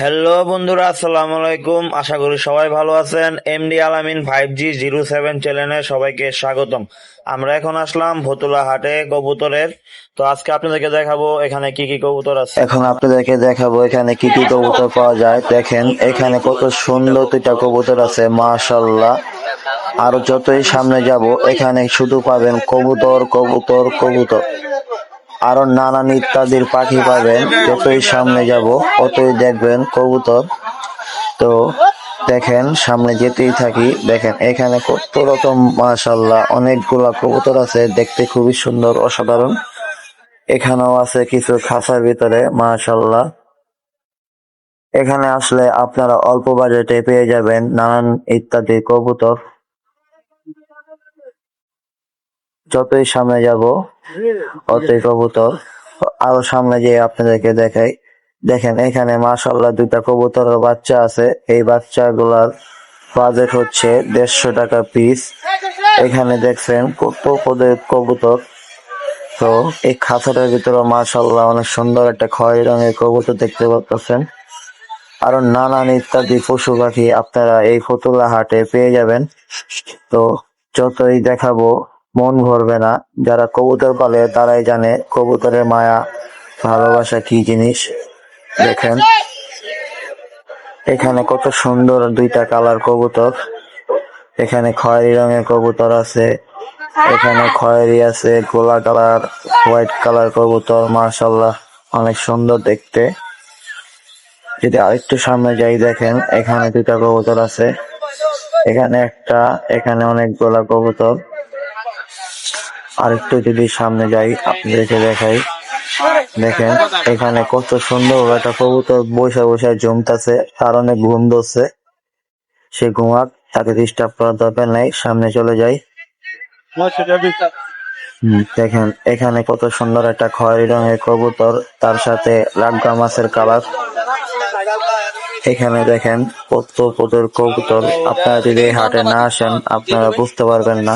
Hello বন্ধুরা, আসসালামু আলাইকুম। আশা করি সবাই ভালো আছেন। এমডি আলামিন ফাইভ জি জিরো সেভেন চ্যানেলে সবাইকে স্বাগতম। আমরা এখন আসলাম ভতুলা হাটে কবুতরের। তো আজকে আপনাদেরকে দেখাবো এখানে কি কি কবুতর আছে। এখন আপনাদেরকে দেখাবো এখানে কি কি কবুতর পাওয়া যায়। দেখেন, এখানে কত সুন্দর দুইটা কবুতর আছে মাশাল্লাহ আর যতই সামনে যাব, এখানে শুধু পাবেন কবুতর কবুতর কবুতর। আরও নানান ইত্যাদির পাখি পাবেন। যতই সামনে যাব, ততই দেখবেন কবুতর। তো দেখেন, সামনে যেতেই থাকি। দেখেন, এখানে কত রকম মাশাল্লাহ অনেকগুলা কবুতর আছে। দেখতে খুবই সুন্দর, অসাধারণ। এখানেও আছে কিছু খাঁচার ভিতরে মাশাল্লাহ এখানে আসলে আপনারা অল্প বাজেটে পেয়ে যাবেন নানান ইত্যাদি কবুতর। যতই সামনে যাব, অতই কবুতর আরও সামনে গিয়ে আপনাদেরকে দেখাই। দেখেন, এখানে মাশাল্লাহ দুইটা কবুতরের বাচ্চা আছে। এই বাচ্চাগুলার বাজেট হচ্ছে দেড়শো টাকা পিস এখানে দেখছেন কত পদের কবুতর। তো এই খাঁচাটার ভিতরে মাশাল্লাহ অনেক সুন্দর একটা খয়েরি রঙের কবুতর দেখতে পাচ্ছেন। আরও নানান ইত্যাদি পশু পাখি আপনারা এই ফতুল্লা হাটে পেয়ে যাবেন। তো যতই দেখাবো মন ভরবে না। যারা কবুতর পালে, তারাই জানে কবুতরের মায়া, ভালোবাসা কি জিনিস। দেখেন, এখানে কত সুন্দর দুইটা কালার কবুতর। এখানে খয়েরি রঙের কবুতর আছে, এখানে খয়েরি আছে গোলা কালার, হোয়াইট কালার কবুতর মার্শাল্লাহ অনেক সুন্দর দেখতে। যদি আরেকটু সামনে যাই, দেখেন, এখানে দুটা কবুতর আছে, এখানে একটা, এখানে অনেকগুলা কবুতর। আরেকটু যদি সামনে যাই, আপনাদেরকে দেখাই। দেখেন, এখানে কত সুন্দর একটা কবুতর বসে বসে জমতাছে, তার অনেক ঘুম ধরছে। সে ঘুমাক, তাকে ডিস্টার্ব করার দরকার নাই, সামনে চলে যাই। দেখেন, এখানে কত সুন্দর একটা খয়েরি রঙের কবুতর, তার সাথে লাড্ডা মাছের কালার এখানে দেখেন, কত পদের কবুতর। আপনারা যদি হাটে না আসেন, আপনারা বুঝতে পারবেন না।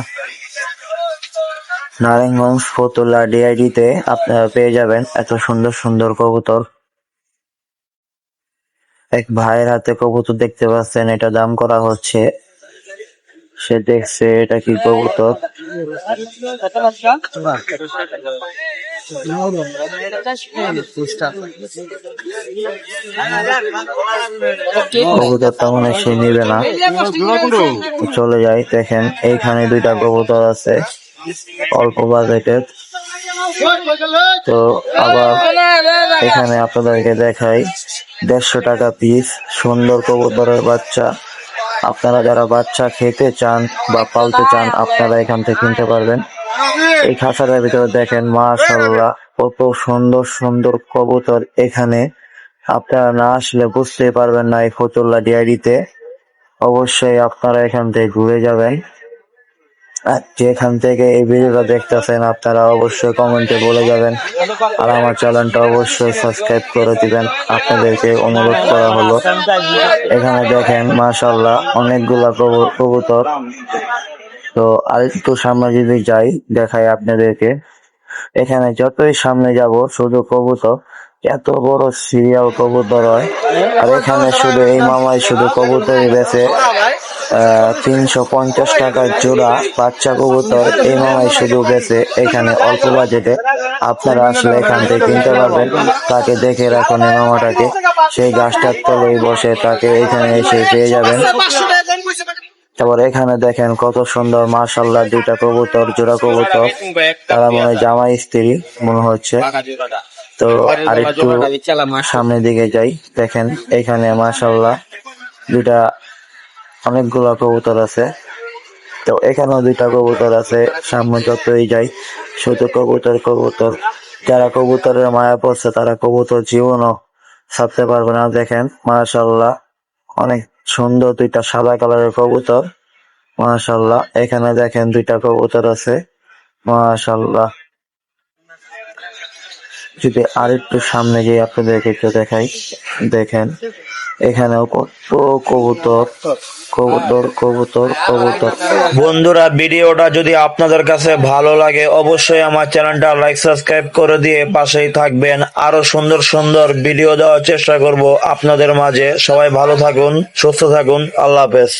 নারায়ণগঞ্জ ফতুল্লা ডিআইডিতে আপনারা পেয়ে যাবেন এত সুন্দর সুন্দর কবুতর। এক ভাইয়ের হাতে কবুতর দেখতে পাচ্ছেন, এটা দাম করা হচ্ছে। সে দেখছে এটা কি কবুতর। কবুতরটা মনে সে নিবে না। চলে যাই, দেখেন, এইখানে দুইটা কবুতর আছে। অল্প বাজেটের তো আবার এখানে আপনাদেরকে দেখাই দেড়শো টাকা পিস সুন্দর কবুতরের বাচ্চা। আপনারা যারা বাচ্চা খেতে চান বা পালতে চান, আপনারা এখান থেকে কিনতে পারবেন। এই খাঁচাটার ভিতরে দেখেন মাশাল্লাহ কত সুন্দর সুন্দর কবুতর এখানে। আপনারা না আসলে বুঝতেই পারবেন না এই ফতুল্লা ডিয়ারিতে। অবশ্যই আপনারা এখান থেকে ঘুরে যাবেন। যেখান থেকে এই ভিডিওটা দেখতেছেন, আপনারা অবশ্যই কমেন্টে বলে যাবেন। আর আমার চ্যানেলটা অবশ্যই সাবস্ক্রাইব করে দিবেন। আপনাদেরকে অনুরোধ করা হলো। এখানে দেখেন মাশাল্লাহ অনেকগুলা কবু- কবুতর। তো আরেকটু সামনে যদি যাই, দেখাই আপনাদেরকে। এখানে যতই সামনে যাব, শুধু কবুতর। এত বড় সিরিয়াল কবুতর হয়। আর এখানে শুধু এই মামাই শুধু কবুতরই বেছে তিনশো পঞ্চাশ টাকার জোড়া বাচ্চা কবুতর এই মামাই শুধু বেছে এখানে অল্প বাজেটে। আপনারা আসলে এখান থেকে কিনতে পারবেন। তাকে দেখে রাখুন এই মামাটাকে। সেই গাছটার তলেই বসে তাকে এখানে এসে পেয়ে যাবেন। তারপর এখানে দেখেন কত সুন্দর মাশাল্লাহ দুইটা কবুতর, জোড়া কবুতর। তারা মনে জামাই স্ত্রী, মনে হচ্ছে। তো আরেকটু সামনের দিকে যাই। দেখেন এখানে মাশাল্লাহ দুইটা অনেকগুলা কবুতর আছে। তো এখানেও দুইটা কবুতর আছে। সামনে যতই যাই শুধু কবুতর কবুতর। যারা কবুতরের মায়া পড়ছে তারা কবুতর জীবনও ছাড়তে পারবে না। দেখেন মাশাল্লাহ অনেক সুন্দর দুইটা সাদা কালারের কবুতর। মাশাল্লাহ এখানে দেখেন দুইটা কবুতর আছে। মাশাল্লাহ যদি আরেকটু সামনে গিয়ে আপনাদেরকে একটু দেখাই, দেখেন, এখানেও কত কবুতর কবুতর কবুতর কবুতর। বন্ধুরা, ভিডিওটা যদি আপনাদের কাছে ভালো লাগে, অবশ্যই আমার চ্যানেলটা লাইক, সাবস্ক্রাইব করে দিয়ে পাশেই থাকবেন। আরও সুন্দর সুন্দর ভিডিও দেওয়ার চেষ্টা করব আপনাদের মাঝে। সবাই ভালো থাকুন, সুস্থ থাকুন। আল্লাহ হাফেজ।